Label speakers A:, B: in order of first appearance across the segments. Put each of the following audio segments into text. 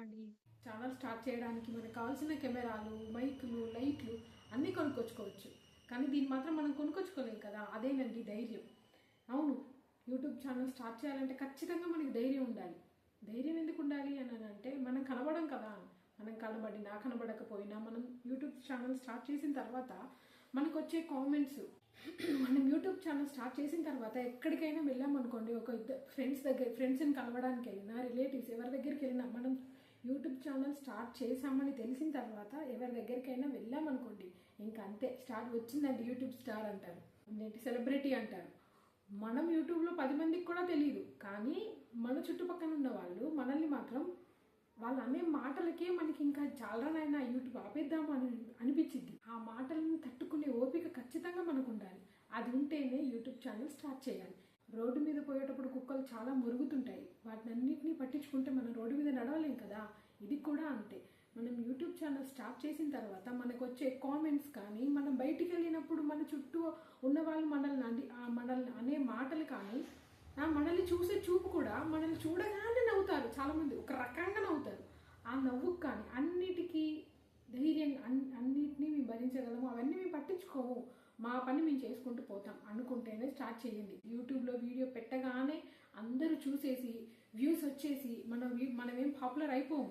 A: అండి.
B: Channel start చేయడానికి మనకు కావాల్సిన కెమెరాలు మైకులు లైట్లు అన్నీ కొనుక్కొచ్చుకోవచ్చు. కానీ దీన్ని మాత్రం మనం కొనుక్కొచ్చుకోలేము కదా అదేనండి ధైర్యం. అవును యూట్యూబ్ ఛానల్ స్టార్ట్ చేయాలంటే ఖచ్చితంగా మనకి ధైర్యం ఉండాలి. ధైర్యం ఎందుకు ఉండాలి అని అంటే మనం కనబడం కదా. మనం కనబడినా కనబడకపోయినా మనం యూట్యూబ్ ఛానల్ స్టార్ట్ చేసిన తర్వాత మనకు వచ్చే కామెంట్స్ మనం యూట్యూబ్ ఛానల్ స్టార్ట్ చేసిన తర్వాత ఎక్కడికైనా వెళ్ళామనుకోండి ఒక ఇద్దరు ఫ్రెండ్స్ దగ్గర ఫ్రెండ్స్ని కలవడానికి వెళ్ళినా రిలేటివ్స్ ఎవరి దగ్గరికి వెళ్ళినా మనం యూట్యూబ్ ఛానల్ స్టార్ట్ చేశామని తెలిసిన తర్వాత ఎవరి దగ్గరికైనా వెళ్ళామనుకోండి ఇంకా అంతే స్టార్ట్ వచ్చిందండి యూట్యూబ్ స్టార్ అంటారు. ఏంటి సెలబ్రిటీ అంటారు. మనం యూట్యూబ్లో పది మందికి కూడా తెలియదు కానీ మన చుట్టుపక్కల ఉన్న వాళ్ళు మనల్ని మాత్రం వాళ్ళు అనే మాటలకే మనకి ఇంకా చాలానైనా యూట్యూబ్ ఆపేద్దాము అని అనిపించింది. ఆ మాటలను తట్టుకునే ఓపిక ఖచ్చితంగా మనకు ఉండాలి అది ఉంటేనే యూట్యూబ్ ఛానల్ స్టార్ట్ చేయాలి. రోడ్డు మీద పోయేటప్పుడు కుక్కలు చాలా మురుగుతుంటాయి. వాటిని నేర్పించుకుంటే మనం రోడ్డు మీద నడవలేం కదా? ఇది కూడా అంతే. మనం యూట్యూబ్ ఛానల్ స్టార్ట్ చేసిన తర్వాత మనకు వచ్చే కామెంట్స్ కానీ మనం బయటికి వెళ్ళినప్పుడు మన చుట్టూ ఉన్న వాళ్ళు మనల్ని అంది ఆ మనల్ని అనే మాటలు కానీ ఆ మనల్ని చూసే చూపు కూడా మనల్ని చూడగానే నవ్వుతారు చాలామంది. ఒక రకంగా నవ్వుతారు. ఆ నవ్వుకు కానీ అన్నిటికీ ధైర్యం అన్ అన్నిటినీ మేము భరించగలము. అవన్నీ మేము పట్టించుకోము. మా పని మేము చేసుకుంటూ పోతాం అనుకుంటేనే స్టార్ట్ చేయండి. యూట్యూబ్లో వీడియో పెట్టగానే అందరూ చూసేసి వ్యూస్ వచ్చేసి మనం మనం ఏం పాపులర్ అయిపోము.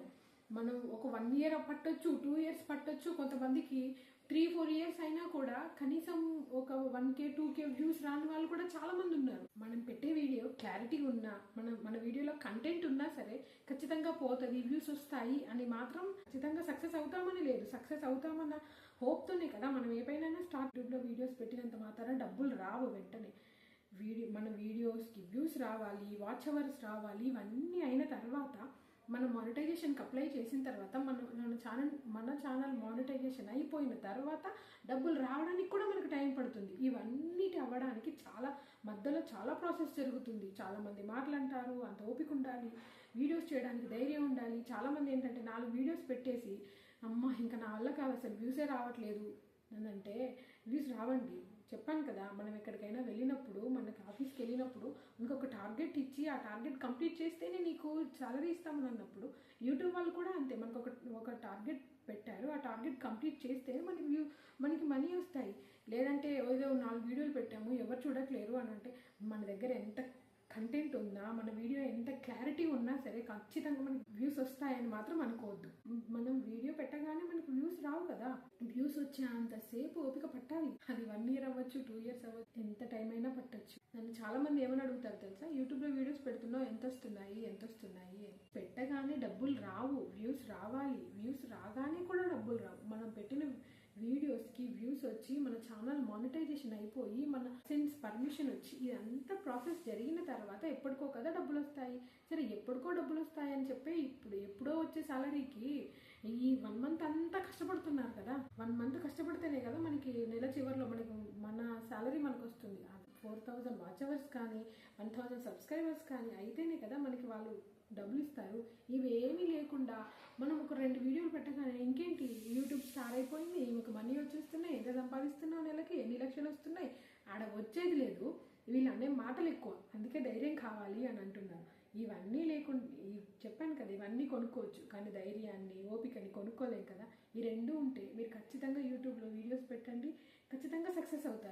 B: మనం ఒక వన్ ఇయర్ పట్టొచ్చు టూ ఇయర్స్ పట్టొచ్చు కొంతమందికి త్రీ ఫోర్ ఇయర్స్ అయినా కూడా కనీసం ఒక one K two K views రాని వాళ్ళు కూడా చాలా మంది ఉన్నారు. మనం పెట్టే వీడియో క్లారిటీ ఉన్నా మన మన వీడియోలో కంటెంట్ ఉన్నా సరే ఖచ్చితంగా పోతుంది వ్యూస్ వస్తాయి అని మాత్రం ఖచ్చితంగా సక్సెస్ అవుతామని లేదు. సక్సెస్ అవుతామన్న హోప్తోనే కదా మనం ఏపైనా స్టార్ట్ యూట్యూబ్లో వీడియోస్ పెట్టినంత మాత్రం డబ్బులు రావు వెంటనే. వీడియో మన వీడియోస్కి వ్యూస్ రావాలి వాచ్ అవర్స్ రావాలి ఇవన్నీ అయిన తర్వాత మనం మానిటైజేషన్కి అప్లై చేసిన తర్వాత మన మన ఛానల్ మన ఛానల్ మానిటైజేషన్ అయిపోయిన తర్వాత డబ్బులు రావడానికి కూడా మనకు టైం పడుతుంది. ఇవన్నిటి అవ్వడానికి చాలా మధ్యలో చాలా ప్రాసెస్ జరుగుతుంది. చాలామంది మాటలంటారు అంత ఓపిక ఉండాలి వీడియోస్ చేయడానికి ధైర్యం ఉండాలి. చాలామంది ఏంటంటే నాలుగు వీడియోస్ పెట్టేసి అమ్మ ఇంకా నా వల్ల కాదు అసలు వ్యూసే రావట్లేదు. అంటే వ్యూస్ రావండి. చెప్పాను కదా మనం ఎక్కడికైనా వెళ్ళినప్పుడు మనకి ఆఫీస్కి వెళ్ళినప్పుడు ఇంకొక టార్గెట్ ఇచ్చి ఆ టార్గెట్ కంప్లీట్ చేస్తేనే నీకు సాలరీ ఇస్తామని అన్నప్పుడు యూట్యూబ్ వాళ్ళు కూడా అంతే. మనకు ఒక ఒక టార్గెట్ పెట్టారు. ఆ టార్గెట్ కంప్లీట్ చేస్తే మనకి వ్యూ మనకి మనీ వస్తాయి. లేదంటే ఏదో నాలుగు వీడియోలు పెట్టాము ఎవరు చూడట్లేరు అని అంటే మన దగ్గర ఎంత కంటెంట్ ఉన్నా మన వీడియో ఎంత క్లారిటీ ఉన్నా సరే ఖచ్చితంగా మనకి వ్యూస్ వస్తాయని మాత్రం అనుకోవద్దు. మనం వీడియో పెట్టగానే మనకి వ్యూస్ రావు కదా. వ్యూస్ వచ్చే అంతసేపు ఓపిక పట్టాలి. అది వన్ ఇయర్ అవ్వచ్చు టూ ఇయర్స్ అవ్వచ్చు ఎంత టైం అయినా పట్టొచ్చు. నన్ను చాలా మంది ఏమని అడుగుతారు తెలుసా? యూట్యూబ్లో వీడియోస్ పెడుతున్నావు ఎంత వస్తున్నాయి ఎంత వస్తున్నాయి పెట్టగానే డబ్బులు రావు వ్యూస్ రావాలి వ్యూస్ రాగానే కూడా డబ్బులు రావు. మనం పెట్టిన వీడియోస్కి వ్యూస్ వచ్చి మన ఛానల్ మానిటైజేషన్ అయిపోయి మన సెన్స్ పర్మిషన్ వచ్చి ఇదంతా ప్రాసెస్ జరిగిన తర్వాత ఎప్పటికో కదా డబ్బులు వస్తాయి సరే ఎప్పటికో డబ్బులు వస్తాయి అని చెప్పి ఇప్పుడు ఎప్పుడో వచ్చే సాలరీకి ఈ వన్ మంత్ అంతా కష్టపడుతున్నారు కదా. వన్ మంత్ కష్టపడితేనే కదా మనకి నెల చివరిలో మనకి మన సాలరీ మనకు వస్తుంది ఫోర్ థౌజండ్ వాచ్ అవర్స్ కానీ వన్ థౌజండ్ సబ్స్క్రైబర్స్ కానీ అయితేనే కదా మనకి వాళ్ళు డబ్బులు ఇస్తారు ఇవేమీ లేకుండా రెండు వీడియోలు పెట్టగానే ఇంకేంటి? యూట్యూబ్ స్టార్ అయిపోయింది. ఈమెకు మనీ వచ్చేస్తున్నాయి. ఎంత సంపాదిస్తున్నావు నెలకి? ఎన్ని లక్షలు వస్తున్నాయి? ఆడ వచ్చేది లేదు. వీళ్ళు అనే మాటలు ఎక్కువ. అందుకే ధైర్యం కావాలి అని అంటున్నారు. ఇవన్నీ లేకుండా చెప్పాను కదా ఇవన్నీ కొనుక్కోవచ్చు. కానీ ధైర్యాన్ని ఓపికని కొనుక్కోలేం కదా. ఈ రెండు ఉంటే మీరు ఖచ్చితంగా యూట్యూబ్లో వీడియోస్ పెట్టండి. ఖచ్చితంగా సక్సెస్ అవుతారు.